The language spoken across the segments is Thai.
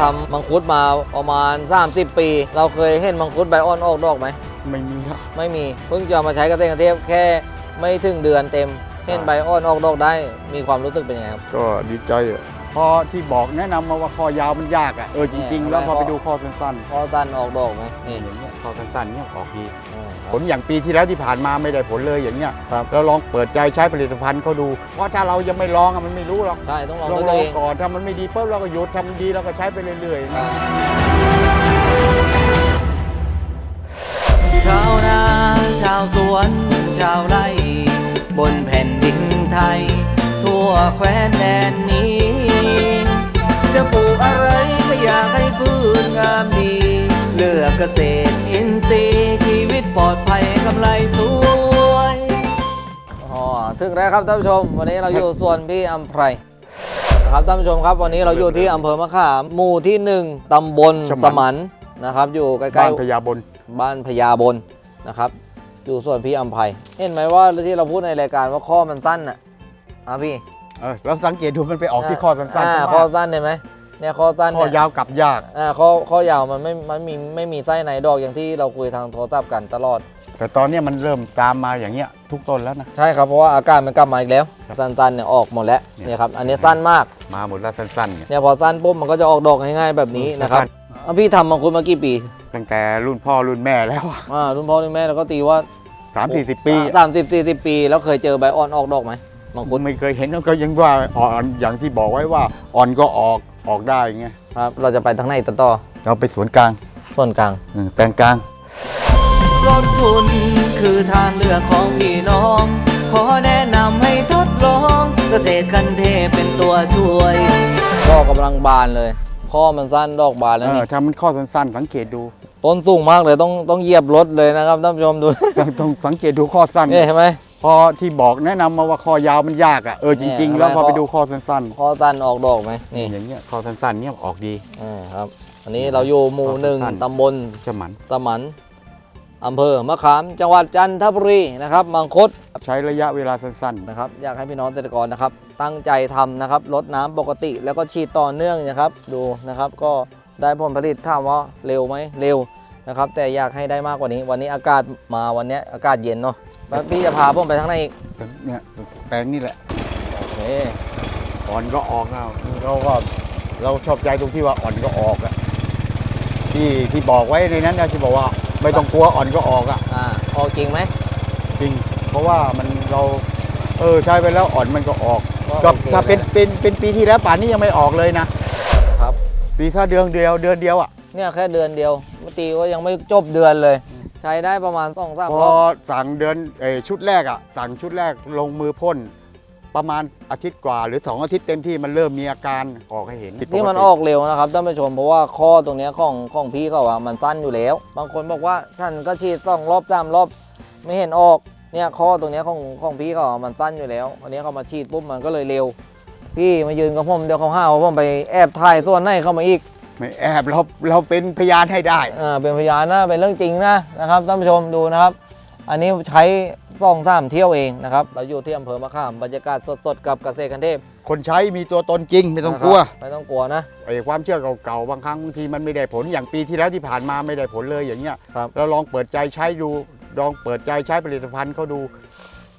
ทำมังคุดมาประมาณ 30 ปี เราเคยเห็นมังคุดใบอ่อนออกดอกไหม ไม่มีหรอกไม่มี เพิ่งจะเอามาใช้เกษตรกรรมเทพแค่ไม่ถึงเดือนเต็ม เห็นใบอ่อนออกดอกได้ มีความรู้สึกเป็นยังไงครับ ก็ดีใจอะ พอที่บอกแนะนำมาว่าคอยาวมันยากอะเออจริง ๆ แล้วพอไปดูข้อสั้นพอตันออกดอกไหมๆนี่อย่างเงี้ยข้อสั้นๆเนี่ยออกดี อืมคผรับ ลอย่างปีที่แล้วที่ผ่านมาไม่ได้ผลเลยอย่างเงี้ยครับ เราลองเปิดใจใช้ผลิตภัณฑ์เขาดู เพราะถ้าเรายังไม่ลองอะมันไม่รู้หรอกใช่ต้องลองเราด้วยลตัวองเอง ก่อนถ้ามันไม่ดีปุ๊บเราก็หยุดทำมันดีเราก็ใช้ไปเรื่อยๆครับชาวนาชาวสวน ชาวไร่ บนแผ่นดินไทย ทั่วแคว้นแดนนี้ งามดี เลือกเกษตรอินทรีย์ชีวิตปลอดภัยกำไรสวยอ๋อถึงแล้วครับท่านผู้ชม วันนี้เราอยู่ส่วนพี่อัมไพรนะครับท่านผู้ชมครับวันนี้เราอยู่ที่อำเภอมะขามหมู่ที่หนึ่งตำบลสสมันมันนะครับ อยู่ใกล้บ้านพญาบนๆบ้านพญาบนนะครับ อยู่ส่วนพี่อัมไพรเห็นไหมว่าที่เราพูดในรายการว่าข้อมันสั้นน่ะอะพี่เออเราสังเกตดูมันไปออกที่ข้อสั้นอ่าๆข้อสั้นเห็นไหม เนี่ยข้อสั้นข้อเนี่ยยาวกลับยากอ่าข้อข้อยาวมันไม่มันมีไม่มีไส้ในดอกอย่างที่เราคุยทางโทรศัพท์กันตลอด แต่ตอนเนี้ยมันเริ่มตามมาอย่างเงี้ยทุกต้นแล้วนะ ใช่ครับเพราะว่าอากาศมันกลับมาอีกแล้วครับสั้นๆเนี่ยออกหมดแล้วเนี่ย เนี่ยครับอันนี้สั้นมากมาหมดแล้วสั้นๆเนี่ยเนี่ยพอสั้นปุ๊บมันก็จะออกดอกง่ายๆแบบนี้นะครับสั้อะพี่ทำมังคุดมากี่ปีตั้งแต่รุ่นพ่อรุ่นแม่แล้วอะอ่ารุ่นพ่อรุ่นแม่เราก็ตีว่าสามสี่สิบปีสามสิบสี่สิบปี แล้วเคยเจอใบอ่อนออกดอกไหมมังคุคุดณไม่เคยเห็นก็ยังว่าอ่อนอย่างที่บอกไว้ว่าอ่อนก็ออก ออกได้ไงครับ เราจะไปทางไหนต่อต่อเราไปสวนกลางส่วนกลาง อืมแปลงกลางลดทุนคือทางเลือกของพี่น้อง ขอแนะนำให้ทดลอง เกษตรคันเทพเป็นตัวช่วย ก็กำลังบานเลยข้อมันสั้นดอกบานแล้วเอนี่อถ้ามันข้อสั้นๆ สังเกตดู ต้นสูงมากเลยต้องต้องเหยียบรถเลยนะครับท่านผู้ชมดู ต้องต้องสังเกตดูข้อสั้นนี่เห็นไหม พอที่บอกแนะนำมาว่าข้อยาวมันยากอะเออจริงเนี่ยๆแล้วพอทำไมไปข้อดูข้อสั้นข้อสั้นออกดอกไหมๆนี่อย่างเงี้ยข้อสั้นๆเนี่ยออกดี อ่าครับ อันนี้เราอยู่หมู่หนึ่งสั้นๆตำบลฉมัน ตะหมันอำเภอมะขาม จังหวัดจันทบุรีนะครับมังคุดใช้ระยะเวลาสั้นนะครับ อยากให้พี่น้องเกษตรกรนะครับ ตั้งใจทำนะครับลดน้ำปกติแล้วก็ฉีดต่อเนื่องนะครับ ดูนะครับ ก็ได้ผลผลิตถามว่าเร็วไหมเร็วนะครับ แต่อยากให้ได้มากกว่านี้ วันนี้อากาศมาวันนี้อากาศเย็นเนาะ แล้วพี่จะพาผมไปทางไหนอีกๆเนี่ยแปลงนี่แหละโอเคอ่อนก็ออกเอาเราก็เราชอบใจตรงที่ว่าอ่อนก็ออกอะที่ที่บอกไว้ในนั้นนะที่บอกว่าไม่ต้องกลัวอ่อนก็ออกอะอ่าออกจริงไหมจริง เพราะว่ามันเราเออใช้ไปแล้วอ่อนมันก็ออกก็ก็โอคถ้าเป็นลยะเป็นเป็นปีที่แล้วป่านนี้ยังไม่ออกเลยนะครับปีถ้าเดือนเดียวเดือนเดียวอะเนี่ยแค่เดือนเดียวเมื่อตีว่ายังไม่จบเดือนเลย ใช้ได้ประมาณสองสามพรออบสั่งเดือนเออชุดแรกอะสั่งชุดแรกลงมือพ่นประมาณอาทิตย์กว่า หรือ 2 อาทิตย์เต็มที่มันเริ่มมีอาการออกให้เห็นนี่มันออกเร็วนะครับท่านผู้ชมเพราะว่าข้อตรงเนี้ยของของพี่เขาอะมันสั้นอยู่แล้ว บางคนบอกว่าฉันก็ฉีดสองรอบสามรอบไม่เห็นออกเนี่ยข้อตรงเนี้ยของของพี่เขาอะมันสั้นอยู่แล้วอันนี้เขามาฉีดปุ๊บมันก็เลยเร็ว พี่มายืนกับผมเดี๋ยวเขาห้าว่าผมไปแอบถ่ายส่วนไหนเข้ามาอีก ไม่แอบเราเราเป็นพยานให้ได้ อ่าเป็นพยานนะเป็นเรื่องจริงนะนะครับท่านผู้ชมดูนะครับ อันนี้ใช้สองสามเที่ยวเองนะครับเราอยู่ที่อำเภอมะขามบรรยากาศสดๆกับเกษตรกันเทพคนใช้มีตัวตนจริงไม่ต้องกลัวนะครับไม่ต้องกลัวนะ ไอ้ความเชื่อเก่าๆบางครั้งบางทีมันไม่ได้ผลอย่างปีที่แล้วที่ผ่านมาไม่ได้ผลเลยอย่างเงี้ยครับ เราลองเปิดใจใช้ดูลองเปิดใจใช้ผลิตภัณฑ์เขาดู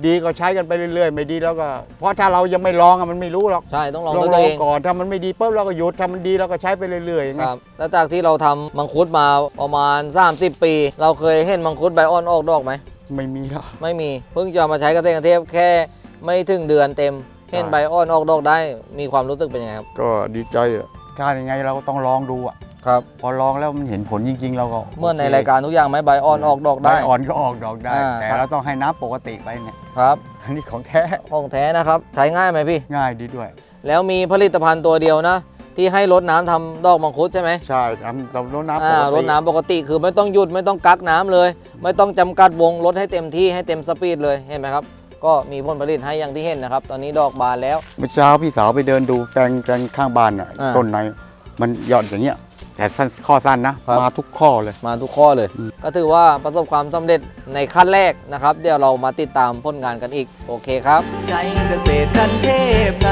ดีก็ใช้กันไปเรื่อยๆ ไม่ดีแล้วก็ เพราะถ้าเรายังไม่ลองอะมันไม่รู้หรอกใช่ต้องลองลองด้วยลตัอวเองงก่อนถ้ามันไม่ดีปุ๊บเราก็หยุดถ้ามันดีเราก็ใช้ไปเรื่อยๆอย่างคเงี้ย รับแล้วจากที่เราทำมังคุดมาประมาณ 30 ปี เราเคยเห็นมังคุดใบอ่อนออกดอกไหม ไม่มีหรอก ไม่มีเพิ่งจะเอามาใช้เกษตรกรรมเทพแค่ไม่ถึงเดือนเต็ม เห็นใช่ใบอ่อนออกดอกได้มีความรู้สึกเป็นยังไงครับ ก็ดีใจอะถ้ายังไงเราก็ต้องลองดูอะ ครับพอลองแล้วมันเห็นผลจริง ๆ เราก็เมื่อในโครายการทุกอย่างไหมใบอ่อนออกดอกใบได้อ่อนก็ออกดอกได้ อ่า แต่ครับเราต้องให้น้ำปกติไปเนี่ยครับอันนี้ของแท้ของแท้นะครับ ใช้ง่ายไหมพี่ ง่ายดีด้วย แล้วมีผลิตภัณฑ์ตัวเดียวนะ ที่ให้รดน้ำทำดอกมังคุดใช่ไหมใช่ทำเราลดน้ำปอ่ากรติดน้ำปกติคือไม่ต้องหยุดไม่ต้องกักน้ำเลย ไม่ต้องจำกัดวงลดให้เต็มที่ให้เต็มสปีดเลยเห็นไหมครับ ก็มีผลผลิตให้อย่างที่เห็นนะครับ ตอนนี้ดอกบานแล้ว เมื่อเช้าพี่สาวไปเดินดูแปลงแปลงข้างบ้านอะอ่า ต้นไหน มันยอดอย่างเงี้ย แต่สั้นข้อสั้นนะมาทุกข้อเลย มาทุกข้อเลยก็ถือว่าประสบความสำเร็จในขั้นแรกนะครับ เดี๋ยวเรามาติดตามผลงานกันอีก โอเคครับ ไกเกษตรกันเทพไง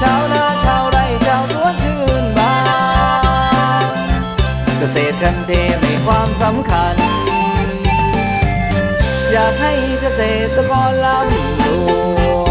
ชาวนาชาวไร่ชาวสวนชื่นบานเกษตรกันเทพในความสำคัญ อยากให้เกษตรกรร่ำรวย